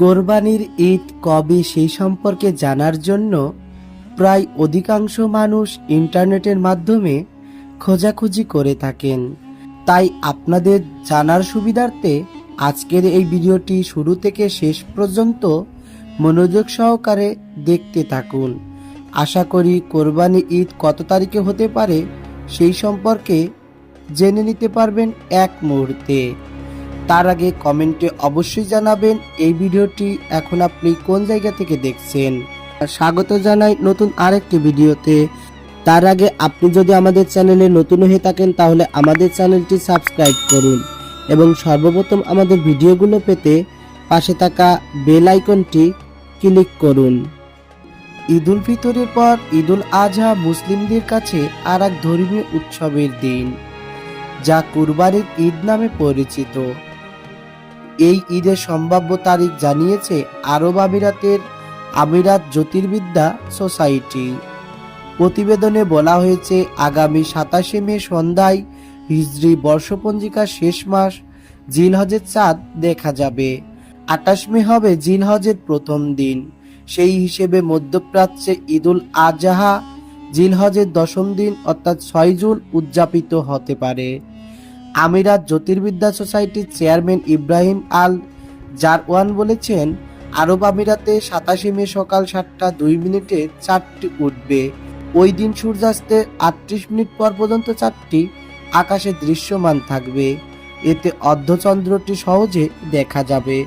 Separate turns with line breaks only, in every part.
কোরবানির ঈদ কবে সেই সম্পর্কে জানার জন্য প্রায় অধিকাংশ মানুষ ইন্টারনেটের মাধ্যমে খোঁজাখুঁজি করে থাকেন। তাই আপনাদের জানার সুবিধার্থে আজকের এই ভিডিওটি শুরু থেকে শেষ পর্যন্ত মনোযোগ সহকারে দেখতে থাকুন। আশা করি কোরবানি ঈদ কত তারিখে হতে পারে সেই সম্পর্কে জেনে নিতে পারবেন এক মুহূর্তে। তার আগে কমেন্টে অবশ্যই জানাবেন, এই ভিডিওটি এখন আপনি কোন জায়গা থেকে দেখছেন? স্বাগত জানাই নতুন আরেকটি ভিডিওতে। তার আগে আপনি যদি আমাদের চ্যানেলে নতুন হয়ে থাকেন, তাহলে আমাদের চ্যানেলটি সাবস্ক্রাইব করুন এবং সর্বপ্রথম আমাদের ভিডিওগুলো পেতে পাশে থাকা বেল আইকনটি ক্লিক করুন। ঈদ উল ফিতরের পর ঈদ উল আজহা মুসলিমদের কাছে আর এক ধর্মীয় উৎসবের দিন, যা কুরবানির ঈদ নামে পরিচিত। এই ঈদের সম্ভাব্য তারিখ জানিয়েছে আরব আমিরাতের আমিরাত জ্যোতির্বিদ্যা সোসাইটি। প্রতিবেদনে বলা হয়েছে, আগামী সাতাশে মে সন্ধ্যায় হিজরি বর্ষপঞ্জিকার শেষ মাস, জিলহজের চাঁদ দেখা যাবে। আটাশ মে হবে জিলহজের প্রথম দিন। সেই হিসেবে মধ্যপ্রাচ্যে ঈদুল আজহা জিলহজের দশম দিন অর্থাৎ ছয় জুন উদযাপিত হতে পারে। আমিরাত জ্যোতির্বিদ্যা সোসাইটির চেয়ারম্যান ইব্রাহিম আল জারওয়ান বলেছেন, আরব আমিরাতে সাতাশে মে সকাল সাতটা দুই মিনিটে চারটি উঠবে। ওই দিন সূর্যাস্তের আটত্রিশ মিনিট পর পর্যন্ত চারটি আকাশে দৃশ্যমান থাকবে। এতে অর্ধচন্দ্রটি সহজে দেখা যাবে।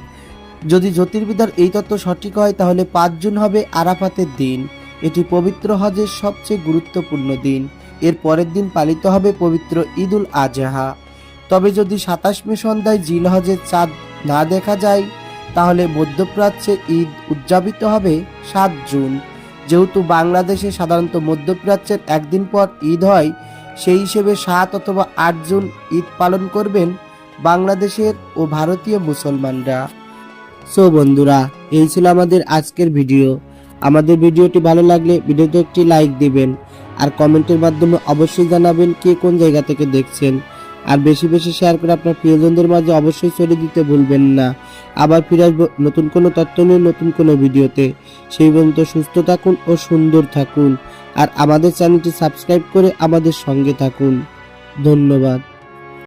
যদি জ্যোতির্বিদ্যার এই তত্ত্ব সঠিক হয়, তাহলে পাঁচ জুন হবে আরাফাতের দিন। এটি পবিত্র হজের সবচেয়ে গুরুত্বপূর্ণ দিন। এর পরের দিন পালিত হবে পবিত্র ঈদুল আজহা। তবে যদি সাতাশ মে সন্ধ্যায় জিলহজের চাঁদ না দেখা যায়, তাহলে মধ্যপ্রাচ্যে ঈদ উদযাপিত হবে সাত জুন। যেহেতু বাংলাদেশে সাধারণত মধ্যপ্রাচ্যের একদিন পর ঈদ হয়, সেই হিসেবে সাত অথবা আট জুন ঈদ পালন করবেন বাংলাদেশের ও ভারতীয় মুসলমানরা। সো বন্ধুরা, এই ছিল আমাদের আজকের ভিডিও। আমাদের ভিডিওটি ভালো লাগলে ভিডিওতে একটি লাইক দিবেন, আর কমেন্টের মাধ্যমে অবশ্যই জানাবেন কে কোন জায়গা থেকে দেখছেন। আর বেশি বেশি শেয়ার করে আপনার প্রিয়জনদের মাঝে অবশ্যই ছড়িয়ে দিতে ভুলবেন না। আবার ফিরে আসব নতুন কোনো তথ্য নিয়ে নতুন কোনো ভিডিওতে। সেই পর্যন্ত সুস্থ থাকুন ও সুন্দর থাকুন। আর আমাদের চ্যানেলটি সাবস্ক্রাইব করে আমাদের সঙ্গে থাকুন। ধন্যবাদ।